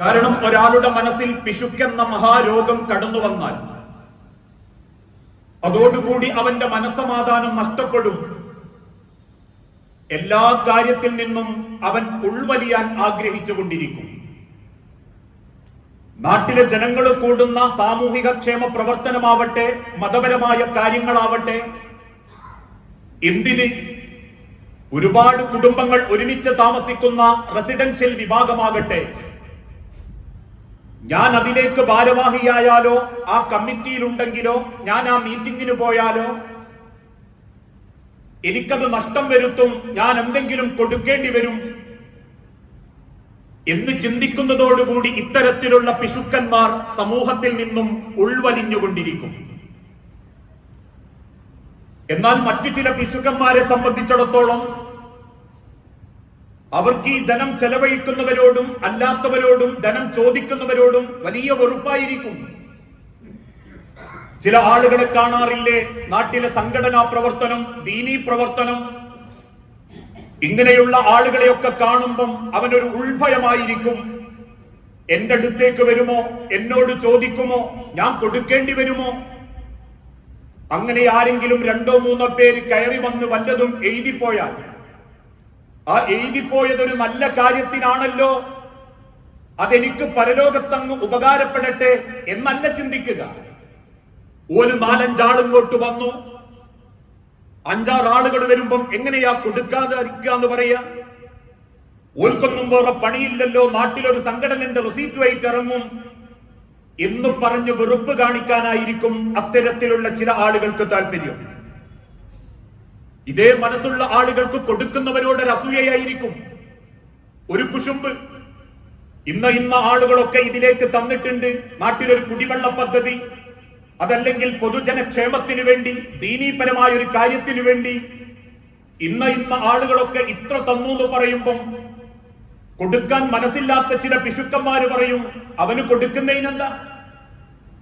കാരണം ഒരാളുടെ മനസ്സിൽ പിശുക്കെന്ന മഹാരോഗം കടന്നു വന്നാൽ അതോടുകൂടി അവന്റെ മനസ്സമാധാനം നഷ്ടപ്പെടും. എല്ലാ കാര്യത്തിൽ നിന്നും അവൻ ഉൾവലിയാൻ ആഗ്രഹിച്ചുകൊണ്ടിരിക്കും. നാട്ടിലെ ജനങ്ങൾ കൂടുന്ന സാമൂഹിക ക്ഷേമ പ്രവർത്തനമാവട്ടെ മതപരമായ കാര്യങ്ങളാവട്ടെ എന്തിന് ഒരുപാട് കുടുംബങ്ങൾ ഒരുമിച്ച് താമസിക്കുന്ന റെസിഡൻഷ്യൽ വിഭാഗമാകട്ടെ ഞാൻ അതിലേക്ക് ഭാരവാഹിയായാലോ ആ കമ്മിറ്റിയിലുണ്ടെങ്കിലോ ഞാൻ ആ മീറ്റിംഗിന് പോയാലോ? എനിക്കത് നഷ്ടം വരുത്തും ഞാൻ എന്തെങ്കിലും കൊടുക്കേണ്ടി വരും. എന്ന് ചിന്തിക്കുന്നതോടുകൂടി ഇത്തരത്തിലുള്ള പിശുക്കന്മാർ സമൂഹത്തിൽ നിന്നും ഉൾവലിഞ്ഞുകൊണ്ടിരിക്കും. എന്നാൽ മറ്റു ചില പിശുക്കന്മാരെ സംബന്ധിച്ചിടത്തോളം അവർക്ക് ഈ ധനം ചെലവഴിക്കുന്നവരോടും അല്ലാത്തവരോടും ധനം ചോദിക്കുന്നവരോടും വലിയ വെറുപ്പായിരിക്കും. ചില ആളുകളെ കാണാറില്ലേ? നാട്ടിലെ സംഘടനാ പ്രവർത്തനം ദീനീ പ്രവർത്തനം. ഇങ്ങനെയുള്ള ആളുകളെയൊക്കെ കാണുമ്പം അവനൊരു ഉൾഭയമായിരിക്കും. എന്റെ അടുത്തേക്ക് വരുമോ? എന്നോട് ചോദിക്കുമോ? ഞാൻ കൊടുക്കേണ്ടി വരുമോ? അങ്ങനെ ആരെങ്കിലും രണ്ടോ മൂന്നോ പേര് കയറി വന്ന് വല്ലതും എഴുതിപ്പോയാൽ ആ എഴുതിപ്പോയത് ഒരു നല്ല കാര്യത്തിനാണല്ലോ. അതെനിക്ക് പരലോകത്തങ്ങ് ഉപകാരപ്പെടട്ടെ എന്നല്ല ചിന്തിക്കുക. ഒരു നാലഞ്ചാളിങ്ങോട്ട് വന്നു. അഞ്ചാറ് ആളുകൾ വരുമ്പം എങ്ങനെയാ കൊടുക്കാതിരിക്കുക എന്ന് പറയാ? ഓൽക്കൊന്നും വേറെ പണിയില്ലല്ലോ. നാട്ടിലൊരു സംഘടനന്റെ റിസീറ്റ് വൈറ്റ് ഇറങ്ങും. എന്ന് പറഞ്ഞ് വെറുപ്പ് കാണിക്കാനായിരിക്കും അത്തരത്തിലുള്ള ചില ആളുകൾക്ക് താല്പര്യം. ഇതേ മനസ്സുള്ള ആളുകൾക്ക് കൊടുക്കുന്നവരോട് രസൂയയായിരിക്കും ഒരു കുശുമ്പ്. ഇന്ന ഇന്ന ആളുകളൊക്കെ ഇതിലേക്ക് തന്നിട്ടുണ്ട്. നാട്ടിലൊരു കുടിവെള്ള പദ്ധതി. അതല്ലെങ്കിൽ പൊതുജനക്ഷേമത്തിന് വേണ്ടി ദീനീപരമായ ഒരു കാര്യത്തിനു വേണ്ടി ഇന്ന ഇന്ന ആളുകളൊക്കെ ഇത്ര തന്നു എന്ന് പറയുമ്പം കൊടുക്കാൻ മനസ്സില്ലാത്ത ചില പിശുക്കന്മാര് പറയും അവന് കൊടുക്കുന്നതിനെന്താ?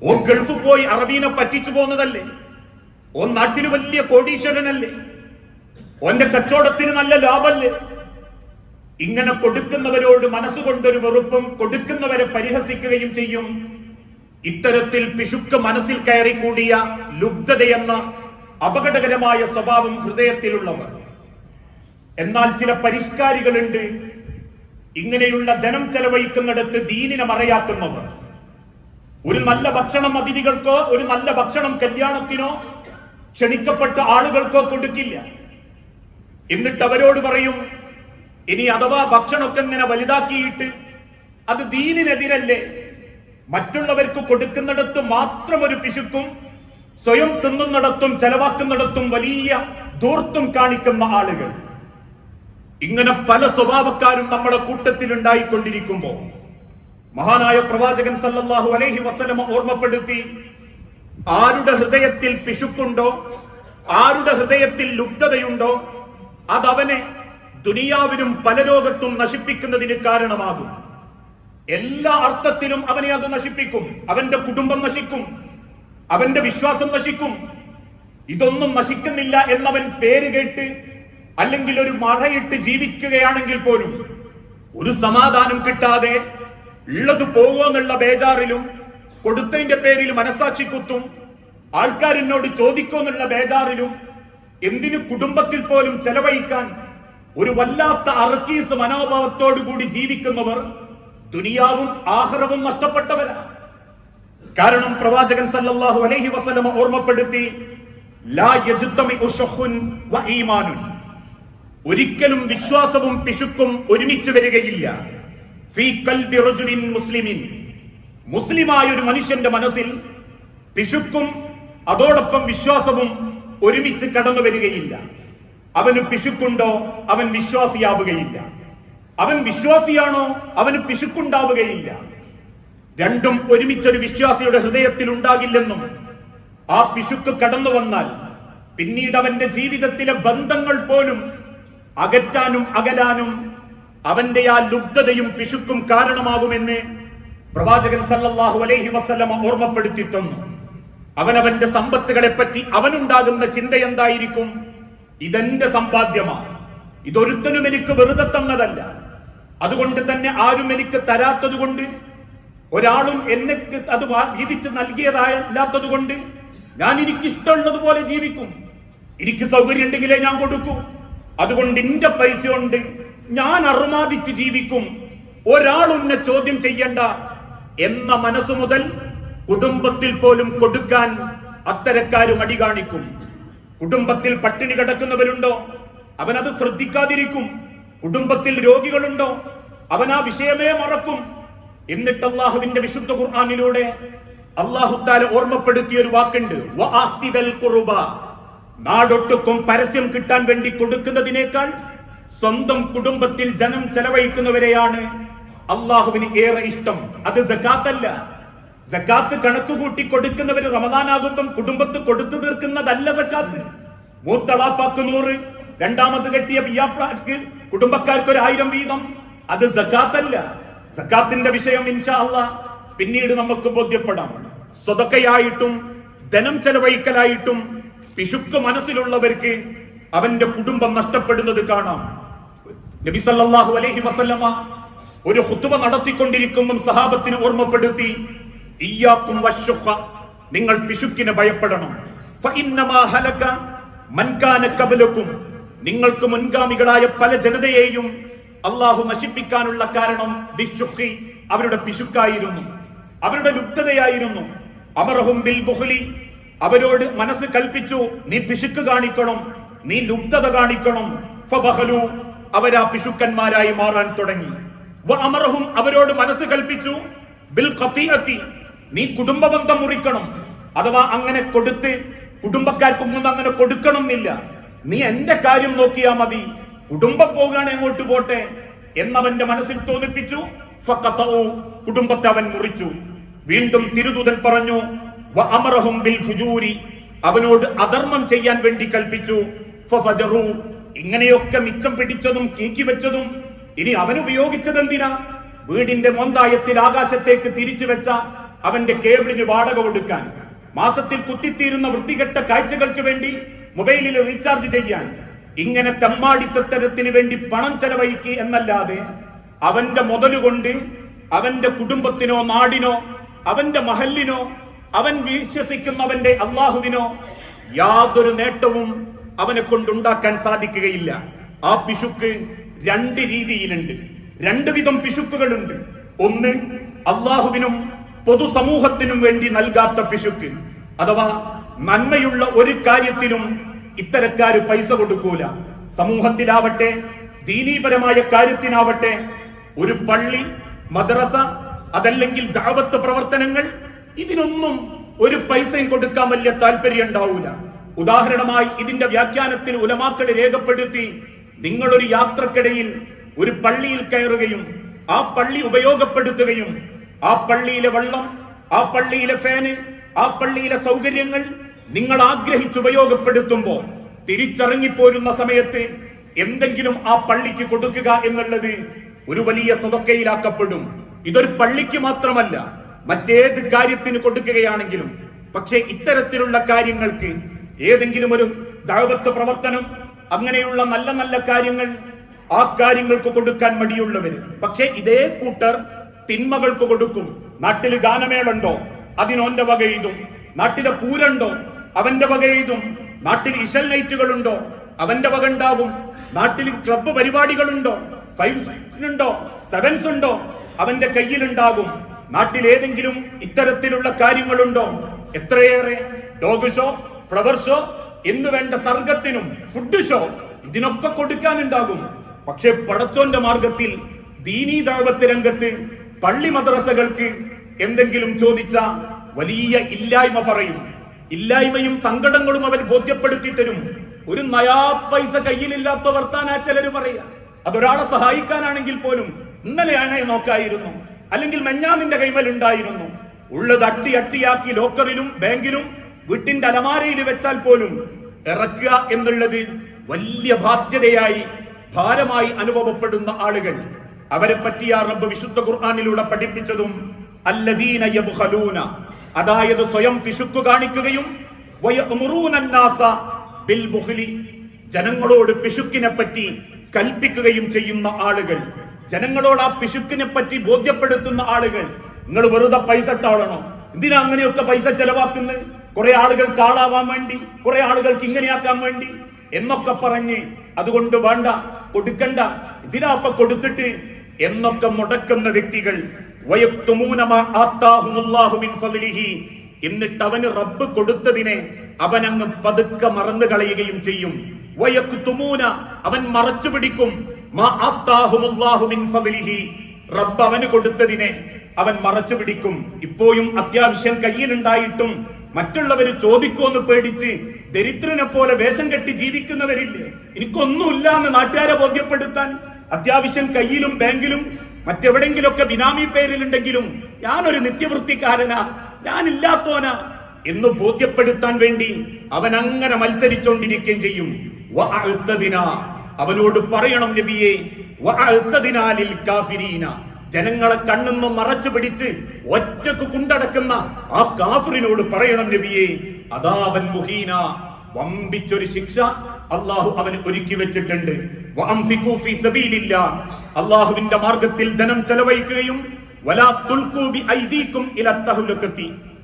ഓൻ ഗൾഫ് പോയി അറബീനെ പറ്റിച്ചു പോന്നതല്ലേ? ഓ നാട്ടിന് വലിയ കോടീശ്വരനല്ലേ? ഓന്റെ കച്ചവടത്തിന് നല്ല ലാഭല്ലേ? ഇങ്ങനെ കൊടുക്കുന്നവരോട് മനസ്സുകൊണ്ടൊരു വെറുപ്പും കൊടുക്കുന്നവരെ പരിഹസിക്കുകയും ചെയ്യും. ഇത്തരത്തിൽ പിശുക്ക് മനസ്സിൽ കയറി കൂടിയ ലുബ്ധതയെന്ന അപകടകരമായ സ്വഭാവം ഹൃദയത്തിലുള്ളവർ. എന്നാൽ ചില പരിഷ്കാരികളുണ്ട്. ഇങ്ങനെയുള്ള ധനം ചെലവഴിക്കുന്നിടത്ത് ദീനിനെ മറയാക്കുന്നവർ. ഒരു നല്ല ഭക്ഷണം അതിഥികൾക്കോ ഒരു നല്ല ഭക്ഷണം കല്യാണത്തിനോ ക്ഷണിക്കപ്പെട്ട ആളുകൾക്കോ കൊടുക്കില്ല. എന്നിട്ട് അവരോട് പറയും ഇനി അഥവാ ഭക്ഷണമൊക്കെ ഇങ്ങനെ വലുതാക്കിയിട്ട് അത് ദീനിനെതിരല്ലേ? മറ്റുള്ളവർക്ക് കൊടുക്കുന്നിടത്ത് മാത്രം ഒരു പിശുക്കും സ്വയം തിന്നുന്നിടത്തും ചെലവാക്കുന്നിടത്തും വലിയ ദൂർത്തും കാണിക്കുന്ന ആളുകൾ. ഇങ്ങനെ പല സ്വഭാവക്കാരും നമ്മുടെ കൂട്ടത്തിൽ ഉണ്ടായിക്കൊണ്ടിരിക്കുമ്പോ മഹാനായ പ്രവാചകൻ സല്ലല്ലാഹു അലൈഹി വസല്ലമ ഓർമ്മപ്പെടുത്തി ആരുടെ ഹൃദയത്തിൽ പിശുക്കുണ്ടോ ആരുടെ ഹൃദയത്തിൽ ലുബ്ധതയുണ്ടോ അതവനെ ദുനിയാവിനും പല രോഗത്തും നശിപ്പിക്കുന്നതിന് കാരണമാകും. എല്ലാ അർത്ഥത്തിലും അവനെ അത് നശിപ്പിക്കും. അവന്റെ കുടുംബം നശിക്കും. അവന്റെ വിശ്വാസം നശിക്കും. ഇതൊന്നും നശിക്കുന്നില്ല എന്നവൻ പേര് കേട്ട് അല്ലെങ്കിൽ ഒരു മറയിട്ട് ജീവിക്കുകയാണെങ്കിൽ പോലും ഒരു സമാധാനം കിട്ടാതെ ഉള്ളത് പോകുമെന്നുള്ള ബേജാറിലും കൊടുത്തതിന്റെ പേരിൽ മനസാക്ഷി കുത്തും ആൾക്കാരെന്നോട് ചോദിക്കുമെന്നുള്ള ബേജാറിലും എന്തിനു കുടുംബത്തിൽ പോലും ചെലവഴിക്കാൻ ഒരു വല്ലാത്ത അറക്കീസ് മനോഭാവത്തോടു കൂടി ജീവിക്കുന്നവർ ദുനിയാവും ആഹ്റവും നഷ്ടപ്പെട്ടവരാണ് കാരണം പ്രവാചകൻ സല്ലല്ലാഹു അലൈഹി വസല്ലമ ഓർമ്മപ്പെടുത്തി ലാ ഈമാനുൻ. ഒരിക്കലും വിശ്വാസവും പിശുക്കും ഒരുമിച്ച് വരികയില്ല. ഫീ കൽബി റജുലിൻ മുസ്ലിമിൻ. മുസ്ലിമായ ഒരു മനുഷ്യന്റെ മനസ്സിൽ പിശുക്കും അതോടൊപ്പം വിശ്വാസവും ഒരുമിച്ച് കടന്നു വരികയില്ല. അവന് പിശുക്കുണ്ടോ? അവൻ വിശ്വാസിയാവുകയില്ല. അവൻ വിശ്വാസിയാണോ? അവന് പിശുക്കുണ്ടാവുകയില്ല. രണ്ടും ഒരുമിച്ചൊരു വിശ്വാസിയുടെ ഹൃദയത്തിൽ ഉണ്ടാകില്ലെന്നും ആ പിശുക്ക് കടന്നു വന്നാൽ പിന്നീട് അവന്റെ ജീവിതത്തിലെ ബന്ധങ്ങൾ പോലും അകറ്റാനും അകലാനും അവന്റെ ആ ലുബ്ധതയും പിശുക്കും കാരണമാകുമെന്ന് പ്രവാചകൻ സല്ലല്ലാഹു അലൈഹി വസല്ലമ ഓർമ്മപ്പെടുത്തി തന്നു അവനവന്റെ സമ്പത്തുകളെ പറ്റി അവനുണ്ടാകുന്ന ചിന്ത എന്തായിരിക്കും? ഇതെന്റെ സമ്പാദ്യമാണ്. ഇതൊരുത്തനും എനിക്ക് വെറുതെ തന്നതല്ല. അതുകൊണ്ട് തന്നെ ആരും എനിക്ക് തരാത്തത് കൊണ്ട് ഒരാളും എന്നെ അത് വീതിച്ച് നൽകിയതായല്ലാത്തത് കൊണ്ട് ഞാൻ എനിക്ക് ഇഷ്ടമുള്ളതുപോലെ ജീവിക്കും. എനിക്ക് സൗകര്യം ഉണ്ടെങ്കിലേ ഞാൻ കൊടുക്കും. അതുകൊണ്ട് എന്റെ പൈസ കൊണ്ട് ഞാൻ അറുമാദിച്ച് ജീവിക്കും. ഒരാളും എന്നെ ചോദ്യം ചെയ്യണ്ട എന്ന മനസ്സു മുതൽ കുടുംബത്തിൽ പോലും കൊടുക്കാൻ അത്തരക്കാരും അടി കാണിക്കും. കുടുംബത്തിൽ പട്ടിണി കിടക്കുന്നവരുണ്ടോ? അവനത് ശ്രദ്ധിക്കാതിരിക്കും. കുടുംബത്തിൽ രോഗികളുണ്ടോ? അവൻ ആ വിഷയമേ മറക്കും. എന്നിട്ട് അള്ളാഹുവിന്റെ വിശുദ്ധ ഖുർആാനിലൂടെ അള്ളാഹുത്താല ഓർമ്മപ്പെടുത്തിയ ഒരു വാക്കുണ്ട്. നാടൊട്ടുക്കും പരസ്യം കിട്ടാൻ വേണ്ടി കൊടുക്കുന്നതിനേക്കാൾ സ്വന്തം കുടുംബത്തിൽ ജനം ചെലവഴിക്കുന്നവരെയാണ് അള്ളാഹുവിന് ഏറെ ഇഷ്ടം. അത് ജക്കാത്തല്ല ജക്കാത്ത് കണക്ക് കൂട്ടി കൊടുക്കുന്നവര് റമദാനാകുമ്പം കുടുംബത്ത് കൊടുത്തു തീർക്കുന്നതല്ല ജക്കാത്ത് മൂത്തളാപ്പാക്ക് നൂറ് രണ്ടാമത് കെട്ടിയ പിയാപ്പാക്ക് കുടുംബക്കാർക്ക് ഒരു ആയിരം വീതം. അത് ജക്കാത്തല്ല സക്കാത്തിന്റെ വിഷയം ഇൻഷാ അള്ളാ. പിന്നീട് നമുക്ക് ബോധ്യപ്പെടാം. സ്വതക്കയായിട്ടും ധനം ചെലവഴിക്കലായിട്ടും പിശുക്ക് മനസ്സിലുള്ളവർക്ക് അവന്റെ കുടുംബം നഷ്ടപ്പെടുന്നത് കാണാം. നബി സല്ലല്ലാഹു അലൈഹി വസല്ലമ ഒരു ഹുത്തുബ നടത്തിക്കൊണ്ടിരിക്കുമ്പം സഹാബത്തിന് ഓർമ്മപ്പെടുത്തി നിങ്ങൾ പിശുക്കിനെ ഭയപ്പെടണം. ഹലക മൻകാന നിങ്ങൾക്ക് മുൻഗാമികളായ പല ജനതയെയും അള്ളാഹു നശിപ്പിക്കാനുള്ള കാരണം അവരുടെ പിശുക്കായിരുന്നു. അവരുടെ ലുപ്തതയായിരുന്നു. അമർഹും ബിൽ ബുഹ്ലി അവരോട് മനസ്സ് കൽപ്പിച്ചു നീ പിശുക്ക് കാണിക്കണം നീ ലുപ്തത കാണിക്കണം. ഫബഹലു അവരാ പിശുക്കന്മാരായി മാറാൻ തുടങ്ങി. വ അമറഹും അവരോട് മനസ്സ് കൽപ്പിച്ചു ബിൽ നീ കുടുംബ ബന്ധം മുറിക്കണം. അഥവാ അങ്ങനെ കൊടുത്ത് കുടുംബക്കാർക്കൊന്നും അങ്ങനെ കൊടുക്കണം എന്നില്ല നീ എന്റെ കാര്യം നോക്കിയാ മതി. കുടുംബം പോകാൻ എങ്ങോട്ട് പോട്ടെ? എന്നവന്റെ മനസ്സിൽ തോന്നിപ്പിച്ചു. കുടുംബത്തെ അവൻ മുറിച്ചു. വീണ്ടും തിരുദൂതൻ പറഞ്ഞു അമറഹും ബിൽ ഫുജൂരി. അവനോട് അധർമ്മം ചെയ്യാൻ വേണ്ടി കൽപ്പിച്ചു. ഇങ്ങനെയൊക്കെ മിച്ചം പിടിച്ചതും കീക്കി വെച്ചതും ഇനി അവൻ ഉപയോഗിച്ചത് എന്തിനാ വീടിന്റെ മൊന്തായത്തിൽ ആകാശത്തേക്ക് തിരിച്ചു വെച്ച അവന്റെ കേബിളിന് വാടക കൊടുക്കാൻ മാസത്തിൽ കുത്തിത്തീരുന്ന വൃത്തികെട്ട കാഴ്ചകൾക്ക് വേണ്ടി മൊബൈലിൽ റീചാർജ് ചെയ്യാൻ ഇങ്ങനെ തെമ്മാടിത്തരത്തിന് വേണ്ടി പണം ചെലവഴിക്കുക എന്നല്ലാതെ അവന്റെ മുതലുകൊണ്ട് അവന്റെ കുടുംബത്തിനോ നാടിനോ അവന്റെ മഹലിനോ അവൻ വിശ്വസിക്കുന്നവന്റെ അള്ളാഹുവിനോ യാതൊരു നേട്ടവും അവനെ കൊണ്ടുണ്ടാക്കാൻ സാധിക്കുകയില്ല. ആ പിശുക്ക് രണ്ട് രീതിയിലുണ്ട്. രണ്ട് വിധം പിശുക്കുകളുണ്ട്. ഒന്ന് അള്ളാഹുവിനും പൊതുസമൂഹത്തിനും വേണ്ടി നൽകാത്ത പിശുക്ക്. അഥവാ നന്മയുള്ള ഒരു കാര്യത്തിലും ഇത്തരക്കാര് പൈസ കൊടുക്കൂല. സമൂഹത്തിലാവട്ടെ ദീനീപരമായ കാര്യത്തിനാവട്ടെ ഒരു പള്ളി മദ്രസ അതല്ലെങ്കിൽ ദാവത്ത് പ്രവർത്തനങ്ങൾ ഇതിനൊന്നും ഒരു പൈസയും കൊടുക്കാൻ വലിയ താല്പര്യം ഉണ്ടാവൂല. ഉദാഹരണമായി ഇതിന്റെ വ്യാഖ്യാനത്തിൽ ഉലമാക്കൾ രേഖപ്പെടുത്തി നിങ്ങളൊരു യാത്രക്കിടയിൽ ഒരു പള്ളിയിൽ കയറുകയും ആ പള്ളി ഉപയോഗപ്പെടുത്തുകയും ആ പള്ളിയിലെ വെള്ളം ആ പള്ളിയിലെ ഫാന് ആ പള്ളിയിലെ സൗകര്യങ്ങൾ നിങ്ങൾ ആഗ്രഹിച്ച് ഉപയോഗപ്പെടുത്തുമ്പോ തിരിച്ചറിങ്ങിപ്പോരുന്ന സമയത്ത് എന്തെങ്കിലും ആ പള്ളിക്ക് കൊടുക്കുക എന്നുള്ളത് ഒരു വലിയ സ്വതക്കയിലാക്കപ്പെടും ഇതൊരു പള്ളിക്ക് മാത്രമല്ല മറ്റേത് കാര്യത്തിന് കൊടുക്കുകയാണെങ്കിലും പക്ഷേ ഇത്തരത്തിലുള്ള കാര്യങ്ങൾക്ക് ഏതെങ്കിലും ഒരു ദൈവത്വ പ്രവർത്തനം അങ്ങനെയുള്ള നല്ല നല്ല കാര്യങ്ങൾ ആ കാര്യങ്ങൾക്ക് കൊടുക്കാൻ മടിയുള്ളവര്. പക്ഷേ ഇതേ കൂട്ടർ തിന്മകൾക്ക് കൊടുക്കും. നാട്ടിൽ ഗാനമേളുണ്ടോ? അതിനോന്റെ വക എഴുതും. നാട്ടിലെ പൂരണ്ടോ? അവന്റെ വക എഴുതും. നാട്ടിൽ ഇഷൽ നൈറ്റുകളുണ്ടോ? അവന്റെ വക ഉണ്ടാവും. നാട്ടിൽ ക്ലബ്ബ് പരിപാടികളുണ്ടോ? ഫൈവ് ഉണ്ടോ? സെവൻസ് ഉണ്ടോ? അവന്റെ കയ്യിലുണ്ടാകും നാട്ടിൽ ഏതെങ്കിലും ഇത്തരത്തിലുള്ള കാര്യങ്ങളുണ്ടോ? എത്രയേറെ? ഡോഗ് ഷോ ഫ്ലവർ ഷോ എന്ന് വേണ്ട സർഗത്തിനും ഫുഡ് ഷോ ഇതിനൊക്കെ കൊടുക്കാനുണ്ടാകും. പക്ഷെ പടച്ചോന്റെ മാർഗത്തിൽ ദീനീ ദാവത്തെ രംഗത്ത് പള്ളി മദ്രസകൾക്ക് എന്തെങ്കിലും ചോദിച്ച വലിയ ഇല്ലായ്മ പറയും. ഇല്ലായ്മയും സങ്കടങ്ങളും അവൻ ബോധ്യപ്പെടുത്തി തരും ഒരു നയാ പൈസ കയ്യിലില്ലാത്ത വർത്താനാ ചിലര് പറയുക. അതൊരാളെ സഹായിക്കാനാണെങ്കിൽ പോലും ഇന്നലെയാണ് നോക്കായിരുന്നു. അല്ലെങ്കിൽ മെഞ്ഞാന്നിന്റെ കൈമൽ ഉണ്ടായിരുന്നു. ഉള്ളത് അട്ടി അട്ടിയാക്കി ലോക്കറിലും ബാങ്കിലും വീട്ടിന്റെ അലമാരയിൽ വെച്ചാൽ പോലും ഇറക്കുക എന്നുള്ളത് വലിയ ബാധ്യതയായി ഭാരമായി അനുഭവപ്പെടുന്ന ആളുകൾ. അവരെ പറ്റി ആ റബ്ബ് വിശുദ്ധ ഖുർആാനിലൂടെ പഠിപ്പിച്ചതും അല്ലദീന യബ്ഖലൂന. അതായത് സ്വയം പിശുക്കു കാണിക്കുകയും ബിൽ ബുഹ്ലി ജനങ്ങളോട് പിശുക്കിനെ പറ്റി കൽപ്പിക്കുകയും ചെയ്യുന്ന ആളുകൾ. ജനങ്ങളോട് ആ പിശുക്കിനെ പറ്റി ബോധ്യപ്പെടുത്തുന്ന ആളുകൾ. നിങ്ങൾ വെറുതെ പൈസ ഇട്ടാളണോ? എന്തിനാ അങ്ങനെയൊക്കെ പൈസ ചെലവാക്കുന്നത്? കുറെ ആളുകൾ കാളാവാൻ വേണ്ടി കുറെ ആളുകൾക്ക് ഇങ്ങനെയാക്കാൻ വേണ്ടി എന്നൊക്കെ പറഞ്ഞ് അതുകൊണ്ട് വേണ്ട കൊടുക്കണ്ട. ഇതിനാ അപ്പൊ കൊടുത്തിട്ട് എന്നൊക്കെ മുടക്കുന്ന വ്യക്തികൾ. എന്നിട്ട് അവന് റബ്ബ് കൊടുത്തതിനെ അവൻ അങ്ങ് പതുക്കെ മറന്നു കളയുകയും ചെയ്യും. വയക്തുമൂന അവൻ മറച്ചു പിടിക്കും. റബ്ബ് അവന് കൊടുത്തതിനെ അവൻ മറച്ചു പിടിക്കും. ഇപ്പോഴും അത്യാവശ്യം കയ്യിലുണ്ടായിട്ടും മറ്റുള്ളവര് ചോദിക്കുമെന്ന് പേടിച്ച് ദരിദ്രനെ പോലെ വേഷം കെട്ടി ജീവിക്കുന്നവരില്ലേ? എനിക്കൊന്നുമില്ല എന്ന് നാട്ടുകാരെ ബോധ്യപ്പെടുത്താൻ. അത്യാവശ്യം കയ്യിലും ബാങ്കിലും മറ്റെവിടെങ്കിലൊക്കെ ബിനാമി പേരിലുണ്ടെങ്കിലും ഞാനൊരു നിത്യവൃത്തിക്കാരനാ ഞാനില്ലാത്തോനാ എന്ന് ബോധ്യപ്പെടുത്താൻ വേണ്ടി അവൻ അങ്ങനെ മത്സരിച്ചോണ്ടിരിക്കുകയും ചെയ്യും. അവനോട് പറയണം നബിയെ. ജനങ്ങളെ കണ്ണുന്ന് മറച്ചു പിടിച്ച് ഒറ്റയ്ക്ക് കുണ്ടടക്കുന്ന ആ കാഫിറിനോട് പറയണം നബിയെ അതാവൻ മുഹീന വമ്പിച്ചൊരു ശിക്ഷ അള്ളാഹു അവന് ഒരുക്കി വെച്ചിട്ടുണ്ട്. അള്ളാഹുവിന്റെ മാർഗത്തിൽ ധനം ചെലവഴിക്കുകയും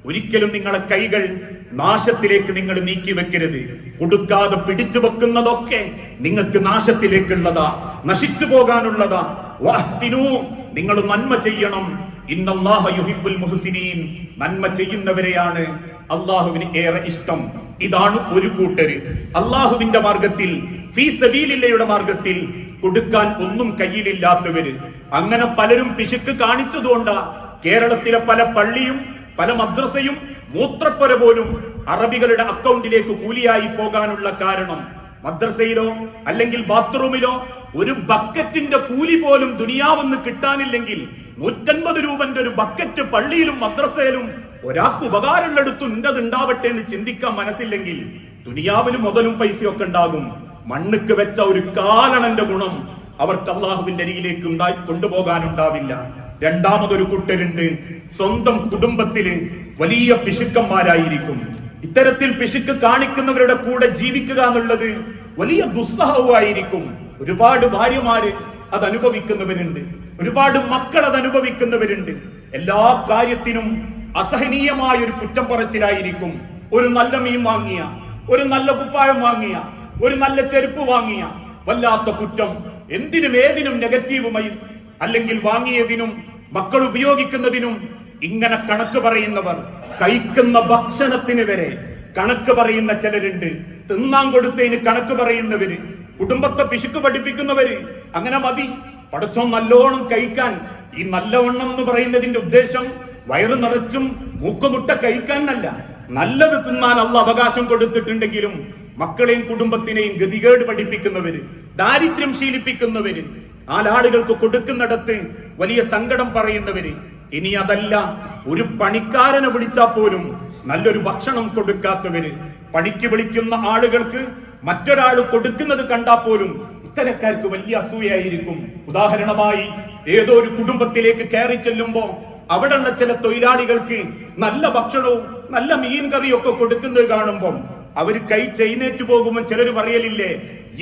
ഒരിക്കലും നിങ്ങളെ കൈകൾ നാശത്തിലേക്ക് നിങ്ങൾ നീക്കി വെക്കരുത്. കൊടുക്കാതെ പിടിച്ചു വെക്കുന്നതൊക്കെ നിങ്ങൾക്ക് നാശത്തിലേക്കുള്ളതാ നശിച്ചു പോകാനുള്ളതാ. വഅഹ്സിനൂ. നിങ്ങൾ നന്മ ചെയ്യണം. ഇന്നല്ലാഹ യുഹിബ്ബുൽ മുഹ്സിനീൻ. നന്മ ചെയ്യുന്നവരെയാണ് അള്ളാഹുവിന് ഏറെ ഇഷ്ടം. ഇതാണ് ഒരു കൂട്ടര്. അള്ളാഹുവിന്റെ മാർഗത്തിൽ ഫീ സബീലില്ലയുടെ മാർഗത്തിൽ കൊടുക്കാൻ ഒന്നും കയ്യിലില്ലാത്തവര്. അങ്ങനെ പലരും പിശുക്ക് കാണിച്ചതുകൊണ്ടാ കേരളത്തിലെ പല പള്ളിയും പല മദ്രസയും മൂത്രപ്പുര പോലും അറബികളുടെ അക്കൗണ്ടിലേക്ക് കൂലിയായി പോകാനുള്ള കാരണം. മദ്രസയിലോ അല്ലെങ്കിൽ ബാത്റൂമിലോ ഒരു ബക്കറ്റിന്റെ കൂലി പോലും ദുനിയാവെന്ന് കിട്ടാനില്ലെങ്കിൽ നൂറ്റൻപത് രൂപന്റെ ഒരു ബക്കറ്റ് പള്ളിയിലും മദ്രസയിലും ഒരാൾക്ക് ഉപകാരമുള്ളടുത്തുണ്ടതുണ്ടാവട്ടെ എന്ന് ചിന്തിക്കാൻ മനസ്സില്ലെങ്കിൽ ദുനിയാവിലും മുതലും പൈസയൊക്കെ ഉണ്ടാകും. മണ്ണുക്ക് വെച്ച ഒരു കാലണന്റെ ഗുണം അവർക്ക് അള്ളാഹുവിന്റെ അരിയിലേക്ക് ഉണ്ടായി കൊണ്ടുപോകാനുണ്ടാവില്ല. രണ്ടാമതൊരു കൂട്ടരുണ്ട്. സ്വന്തം കുടുംബത്തിൽ വലിയ പിശുക്കന്മാരായിരിക്കും. ഇത്തരത്തിൽ പിശുക്ക് കാണിക്കുന്നവരുടെ കൂടെ ജീവിക്കുക എന്നുള്ളത് വലിയ ദുസ്സഹവുമായിരിക്കും. ഒരുപാട് ഭാര്യമാര് അത് അനുഭവിക്കുന്നവരുണ്ട് ഒരുപാട് മക്കൾ അത് അനുഭവിക്കുന്നവരുണ്ട് എല്ലാ കാര്യത്തിനും അസഹനീയമായ ഒരു കുറ്റം പറച്ചിലായിരിക്കും. ഒരു നല്ല മീൻ വാങ്ങിയ ഒരു നല്ല കുപ്പായം വാങ്ങിയ ഒരു നല്ല ചെരുപ്പ് വാങ്ങിയ വല്ലാത്ത കുറ്റം. എന്തിനും ഏതിനും നെഗറ്റീവുമായി അല്ലെങ്കിൽ വാങ്ങിയതിനും മക്കൾ ഉപയോഗിക്കുന്നതിനും ഇങ്ങനെ കണക്ക് പറയുന്നവർ കഴിക്കുന്ന ഭക്ഷണത്തിന് വരെ കണക്ക് പറയുന്ന ചിലരുണ്ട്. തിന്നാൻ കൊടുത്തതിന് കണക്ക് പറയുന്നവര് കുടുംബത്തെ പിശുക്ക് പഠിപ്പിക്കുന്നവര് അങ്ങനെ മതി. പടച്ചോ നല്ലോണം കഴിക്കാൻ ഈ നല്ലവണ്ണം എന്ന് പറയുന്നതിന്റെ ഉദ്ദേശം വയറ് നിറച്ചും മൂക്കുമുട്ട കഴിക്കാൻ അല്ല നല്ലത് തിന്നാൻ അള്ള അവകാശം കൊടുത്തിട്ടുണ്ടെങ്കിലും മക്കളെയും കുടുംബത്തിനെയും ഗതികേട് പഠിപ്പിക്കുന്നവര് ദാരിദ്ര്യം ശീലിപ്പിക്കുന്നവര് നാലാളുകൾക്ക് കൊടുക്കുന്നിടത്ത് വലിയ സങ്കടം പറയുന്നവര് ഇനി അതല്ല ഒരു പണിക്കാരനെ വിളിച്ചാൽ പോലും നല്ലൊരു ഭക്ഷണം കൊടുക്കാത്തവര് പണിക്ക് വിളിക്കുന്ന ആളുകൾക്ക് മറ്റൊരാൾ കൊടുക്കുന്നത് കണ്ടാൽ പോലും ഇത്തരക്കാർക്ക് വലിയ അസൂയായിരിക്കും ഉദാഹരണമായി ഏതോ ഒരു കുടുംബത്തിലേക്ക് കയറി ചെല്ലുമ്പോ അവിടെയുള്ള ചില തൊഴിലാളികൾക്ക് നല്ല ഭക്ഷണവും നല്ല മീൻ കറിയൊക്കെ കൊടുക്കുന്നത് കാണുമ്പം അവർ കൈ ചെയ്നേറ്റ് പോകുമ്പോൾ ചിലർ പറയലില്ലേ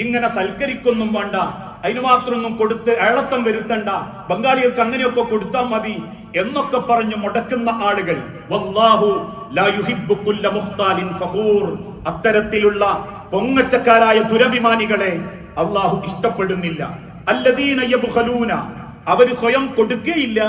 ഇങ്ങനെ സൽക്കരിക്കൊന്നും വേണ്ട അതിന് മാത്രമൊന്നും കൊടുത്ത് ഏളത്തം വരുത്തണ്ട ബംഗാളികൾക്ക് അങ്ങനെയൊക്കെ കൊടുത്താൽ മതി എന്നൊക്കെ പറഞ്ഞു മുടക്കുന്ന ആളുകൾ. അത്തരത്തിലുള്ള പൊങ്ങച്ചക്കാരായ ദുരഭിമാനികളെ അള്ളാഹു ഇഷ്ടപ്പെടുന്നില്ല. അല്ലദീന അവർ സ്വയം കൊടുക്കുകയില്ല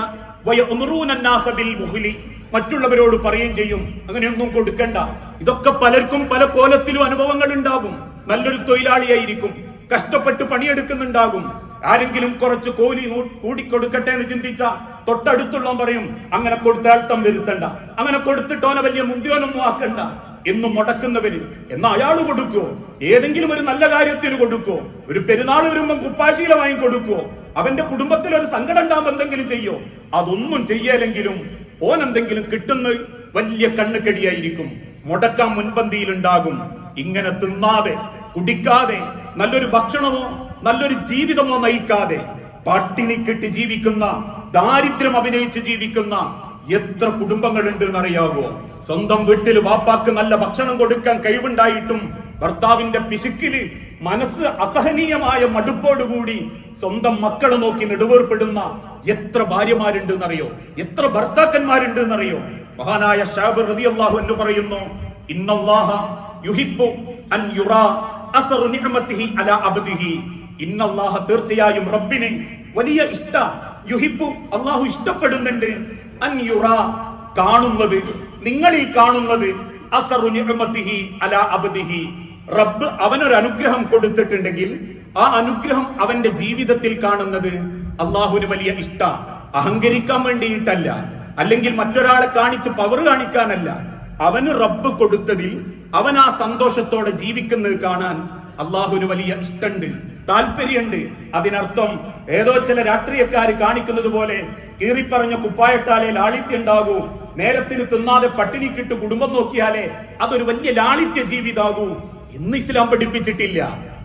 മറ്റുള്ളവരോട് പറയുകയും ചെയ്യും. അങ്ങനെയൊന്നും കൊടുക്കണ്ട. ഇതൊക്കെ പലർക്കും പല കോലത്തിലും അനുഭവങ്ങൾ ഉണ്ടാകും നല്ലൊരു തൊഴിലാളിയായിരിക്കും. കഷ്ടപ്പെട്ട് പണിയെടുക്കുന്നുണ്ടാകും. ആരെങ്കിലും കുറച്ച് കോലി കൂടി കൂടിക്കൊടുക്കട്ടെ എന്ന് ചിന്തിച്ച തൊട്ടടുത്തുള്ള പറയും അങ്ങനെ കൊടുത്താൽത്തം വരുത്തണ്ട. അങ്ങനെ കൊടുത്തിട്ടോനെ വലിയ മുന്തിയോനൊന്നും ആക്കണ്ട. എന്ന് മുടക്കുന്നവര് എന്നാ അയാൾ കൊടുക്കോ? ഏതെങ്കിലും ഒരു നല്ല കാര്യത്തിന് കൊടുക്കോ? ഒരു പെരുന്നാൾ വരുമ്പോ കുപ്പാശീല വാങ്ങി കൊടുക്കോ അവന്റെ കുടുംബത്തിൽ ഒരു സങ്കടം ഉണ്ടാകുമ്പോ എന്തെങ്കിലും ചെയ്യോ? അതൊന്നും ചെയ്യലെങ്കിലും ഓൻ എന്തെങ്കിലും കിട്ടുന്ന വലിയ കണ്ണുകടിയായിരിക്കും. മുടക്കാൻ മുൻപന്തിയിലുണ്ടാകും. ഇങ്ങനെ തിന്നാതെ കുടിക്കാതെ നല്ലൊരു ഭക്ഷണമോ നല്ലൊരു ജീവിതമോ നയിക്കാതെ പട്ടിണി കെട്ടി ജീവിക്കുന്ന ദാരിദ്ര്യം അഭിനയിച്ച് ജീവിക്കുന്ന എത്ര കുടുംബങ്ങളുണ്ട് എന്നറിയാവോ സ്വന്തം വീട്ടിൽ വാപ്പാക്ക് നല്ല ഭക്ഷണം കൊടുക്കാൻ കഴിവുണ്ടായിട്ടും ഭർത്താവിന്റെ പിശുക്കിൽ മനസ്സ് അസഹനീയമായ മടുപ്പോടുകൂടി സ്വന്തം മക്കളെ നോക്കി നെടുവേർപ്പെടുന്ന എത്ര ഭാര്യമാരുണ്ട് എന്നറിയോ എത്ര ഭർത്താക്കന്മാരുണ്ട് എന്നറിയോ മഹാനായ ഷാബ് അള്ളാഹു എന്ന് പറയുന്നു ഇന്നല്ലാഹ യുഹിബ്ബു അൻ യുറാ അസറു നിഅമതിഹി അലാ അബ്ദിഹി. ഇന്നല്ലാഹ തീർച്ചയായും റബ്ബിനെ വലിയ ഇഷ്ട യുഹിബ്ബു അള്ളാഹു ഇഷ്ടപ്പെടുന്നുണ്ട്. അൻ യുറാ കാണുന്നത് നിങ്ങളിൽ കാണുന്നത് അസറു നിഅമതിഹി അലാ അബ്ദിഹി. റബ്ബ് അവനൊരു അനുഗ്രഹം കൊടുത്തിട്ടുണ്ടെങ്കിൽ ആ അനുഗ്രഹം അവന്റെ ജീവിതത്തിൽ കാണുന്നത് അള്ളാഹുവിന് വലിയ ഇഷ്ട. അഹങ്കരിക്കാൻ വേണ്ടിയിട്ടല്ല. അല്ലെങ്കിൽ മറ്റൊരാളെ കാണിച്ച് പവർ കാണിക്കാനല്ല. അവന് റബ്ബ് കൊടുത്തതിൽ അവൻ ആ സന്തോഷത്തോടെ ജീവിക്കുന്നത് കാണാൻ അള്ളാഹുവിന് വലിയ ഇഷ്ടമുണ്ട് താല്പര്യമുണ്ട് അതിനർത്ഥം ഏതോ ചില രാഷ്ട്രീയക്കാർ കാണിക്കുന്നത് പോലെ കീറിപ്പറഞ്ഞ കുപ്പായത്താലേ ലാളിത്യം ഉണ്ടാകൂ. നേരത്തിന് തിന്നാതെ പട്ടിണിക്കിട്ട് കുടുംബം നോക്കിയാലേ അതൊരു വലിയ ലാളിത്യ ജീവിതാകൂ. എന്ന് ഇസ്ലാം പഠിപ്പിച്ചിട്ടില്ല.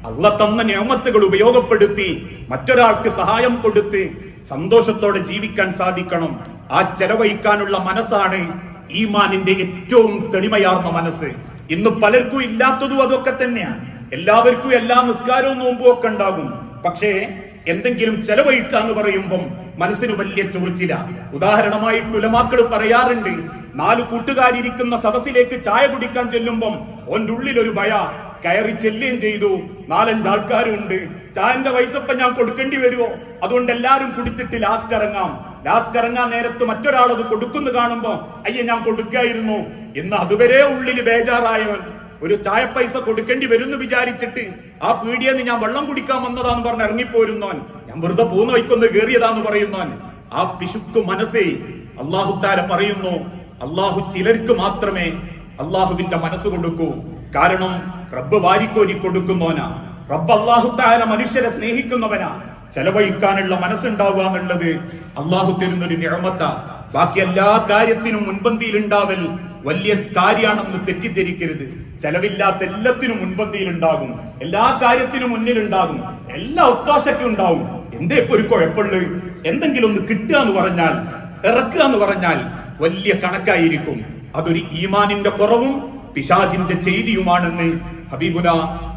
അള്ള തന്ന നിയമത്തുകൾ ഉപയോഗപ്പെടുത്തി മറ്റൊരാൾക്ക് സഹായം കൊടുത്ത് സന്തോഷത്തോടെ ജീവിക്കാൻ സാധിക്കണം. ആ ചെലവഴിക്കാനുള്ള മനസ്സാണ് ഈമാനിന്റെ ഏറ്റവും തെളിമയാർന്ന മനസ്സ്. ഇന്ന് പലർക്കും ഇല്ലാത്തതും അതൊക്കെ തന്നെയാണ്. എല്ലാവർക്കും എല്ലാ നിസ്കാരവും നോമ്പും ഒക്കെ ഉണ്ടാകും. പക്ഷേ എന്തെങ്കിലും ചെലവഴിക്കുക എന്ന് പറയുമ്പം മനസ്സിന് വലിയ ചോർച്ചില ഉദാഹരണമായി ഉലമാക്കൾ പറയാറുണ്ട് നാല് കൂട്ടുകാരിയിരിക്കുന്ന സദസ്സിലേക്ക് ചായ കുടിക്കാൻ ചെല്ലുമ്പം ഒന്റെ ഉള്ളിൽ ഒരു ഭയ. കയറി ചെല്ലുകയും ചെയ്തു. നാലഞ്ച് ആൾക്കാരുണ്ട് ചായന്റെ പൈസപ്പം ഞാൻ കൊടുക്കേണ്ടി വരുമോ അതുകൊണ്ട് എല്ലാരും കുടിച്ചിട്ട് ലാസ്റ്റ് ഇറങ്ങാം. ലാസ്റ്റ് ഇറങ്ങാൻ നേരത്ത് മറ്റൊരാൾ അത് കൊടുക്കുന്നു കാണുമ്പോ അയ്യേ ഞാൻ കൊടുക്കായിരുന്നു. എന്ന് അതുവരെ ഉള്ളിൽ ബേജാറായവൻ. ഒരു ചായ പൈസ കൊടുക്കേണ്ടി വരുമെന്ന് വിചാരിച്ചിട്ട് ആ പീടിയെന്ന് ഞാൻ വെള്ളം കുടിക്കാൻ വന്നതാന്ന് പറഞ്ഞ് ഇറങ്ങിപ്പോരുന്നോൻ ഞാൻ വെറുതെ പോകുന്ന വയ്ക്കൊന്ന് കേറിയതാന്ന് പറയുന്നോൻ ആ പിശുക്ക് മനസ്സേ അള്ളാഹുത്താര പറയുന്നു അള്ളാഹു ചിലർക്ക് മാത്രമേ അള്ളാഹുവിന്റെ മനസ്സ് കൊടുക്കൂ. കാരണം റബ്ബ് വാരിക്കോരി കൊടുക്കുന്നവനാ. റബ്ബ് അള്ളാഹു താര മനുഷ്യരെ സ്നേഹിക്കുന്നവനാ. ചെലവഴിക്കാനുള്ള മനസ്സുണ്ടാവുക എന്നുള്ളത് അള്ളാഹു തരുന്നൊരു നിഴമത്ത ബാക്കി എല്ലാ കാര്യത്തിനും മുൻപന്തിയിൽ ഉണ്ടാവൽ വലിയ കാര്യമാണെന്ന് തെറ്റിദ്ധരിക്കരുത്. ചെലവില്ലാത്ത എല്ലാത്തിനും മുൻപന്തിയിൽ ഉണ്ടാകും എല്ലാ കാര്യത്തിനും മുന്നിൽ ഉണ്ടാകും എല്ലാ ഒത്താശയ്ക്കും ഉണ്ടാവും. എന്തേ ഇപ്പൊ ഒരു കുഴപ്പമുള്ളു? എന്തെങ്കിലും ഒന്ന് കിട്ടുക എന്ന് പറഞ്ഞാൽ ഇറക്കുക എന്ന് പറഞ്ഞാൽ വലിയ കണക്കായിരിക്കും. അതൊരു ഈമാനിന്റെ കുറവും പിശാജിന്റെ ചെയ്തിയുമാണെന്ന് ഹബീബുല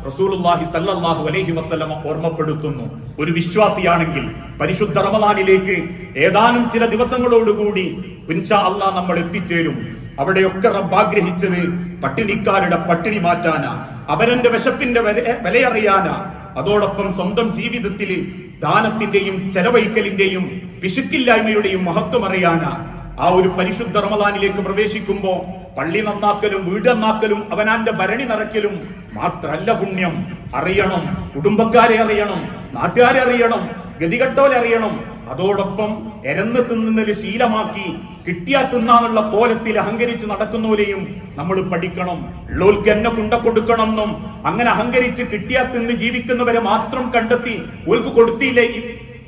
റസൂലുള്ളാഹി സല്ലല്ലാഹു അലൈഹി വസല്ലമ ഓർമ്മപ്പെടുത്തുന്നു. ഒരു വിശ്വാസിയാണെങ്കിൽ പരിശുദ്ധ റമദാനിലേക്ക് ഏതാനും ചില ദിവസങ്ങളോടുകൂടി ഇൻഷാ അള്ളാഹ് നമ്മൾ എത്തിച്ചേരും. അവിടെയൊക്കെ റബ്ബ് ആഗ്രഹിച്ചത് പട്ടിണിക്കാരുടെ പട്ടിണി മാറ്റാനാ അവരന്റെ വിശപ്പിന്റെ വില- വിലയറിയാനാ. അതോടൊപ്പം സ്വന്തം ജീവിതത്തിൽ ദാനത്തിന്റെയും ചെലവഴിക്കലിന്റെയും പിശുക്കില്ലായ്മയുടെയും മഹത്വം അറിയാനാ. ആ ഒരു പരിശുദ്ധ റമദാനിലേക്ക് പ്രവേശിക്കുമ്പോ പള്ളി നന്നാക്കലും വീട് നന്നാക്കലും അവനാന്റെ ഭരണി നിറയ്ക്കലും മാത്രല്ല പുണ്യം. അറിയണം കുടുംബക്കാരെ അറിയണം നാട്ടുകാരെ അറിയണം ഗതികെട്ടോലെ അറിയണം. അതോടൊപ്പം എരന്ന് തിന്നുന്നതിൽ ശീലമാക്കി കിട്ടിയാ തിന്നാന്നുള്ള കോലത്തിൽ അഹങ്കരിച്ച് നടക്കുന്നവരെയും നമ്മൾ പഠിക്കണം. ഉള്ളോൽക്ക് എന്നെ കുണ്ട കൊടുക്കണമെന്നും അങ്ങനെ അഹങ്കരിച്ച് കിട്ടിയാ തിന്ന് ജീവിക്കുന്നവരെ മാത്രം കണ്ടെത്തി ഓൽക്ക് കൊടുത്തില്ലേ?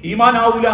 ഈമാനാവൂല.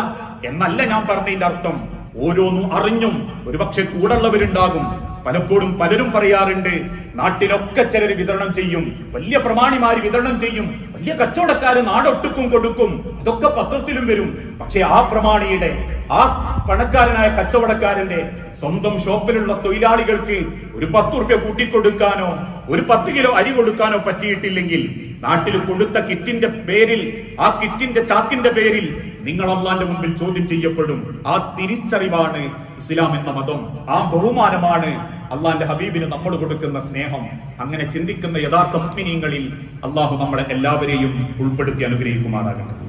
എന്നല്ല ഞാൻ പറഞ്ഞതിന്റെ അർത്ഥം. ഓരോന്നും അറിഞ്ഞും ഒരുപക്ഷെ കൂടുള്ളവരുണ്ടാകും പലപ്പോഴും പലരും പറയാറുണ്ട് നാട്ടിലൊക്കെ ചിലർ വിതരണം ചെയ്യും വലിയ പ്രമാണിമാര് വിതരണം ചെയ്യും വലിയ കച്ചവടക്കാര് നാടൊട്ടുക്കും കൊടുക്കും അതൊക്കെ പത്രത്തിലും വരും. പക്ഷെ ആ പ്രമാണിയുടെ ആ പണക്കാരനായ കച്ചവടക്കാരന്റെ സ്വന്തം ഷോപ്പിലുള്ള തൊഴിലാളികൾക്ക് ഒരു പത്ത് റുപ്യ കൂട്ടിക്കൊടുക്കാനോ ഒരു പത്ത് കിലോ അരി കൊടുക്കാനോ പറ്റിയിട്ടില്ലെങ്കിൽ നാട്ടിൽ കൊടുത്ത കിറ്റിന്റെ പേരിൽ ആ കിറ്റിന്റെ ചാക്കിന്റെ പേരിൽ നിങ്ങൾ അള്ളാന്റെ മുമ്പിൽ ചോദ്യം ചെയ്യപ്പെടും. ആ തിരിച്ചറിവാണ് ഇസ്ലാം എന്ന മതം. ആ ബഹുമാനമാണ് അള്ളാന്റെ ഹബീബിന് നമ്മൾ കൊടുക്കുന്ന സ്നേഹം. അങ്ങനെ ചിന്തിക്കുന്ന യഥാർത്ഥ മുഗ്മിനീങ്ങളിൽ അള്ളാഹു നമ്മളെ എല്ലാവരെയും ഉൾപ്പെടുത്തി അനുഗ്രഹിക്കുമാറാകട്ടെ.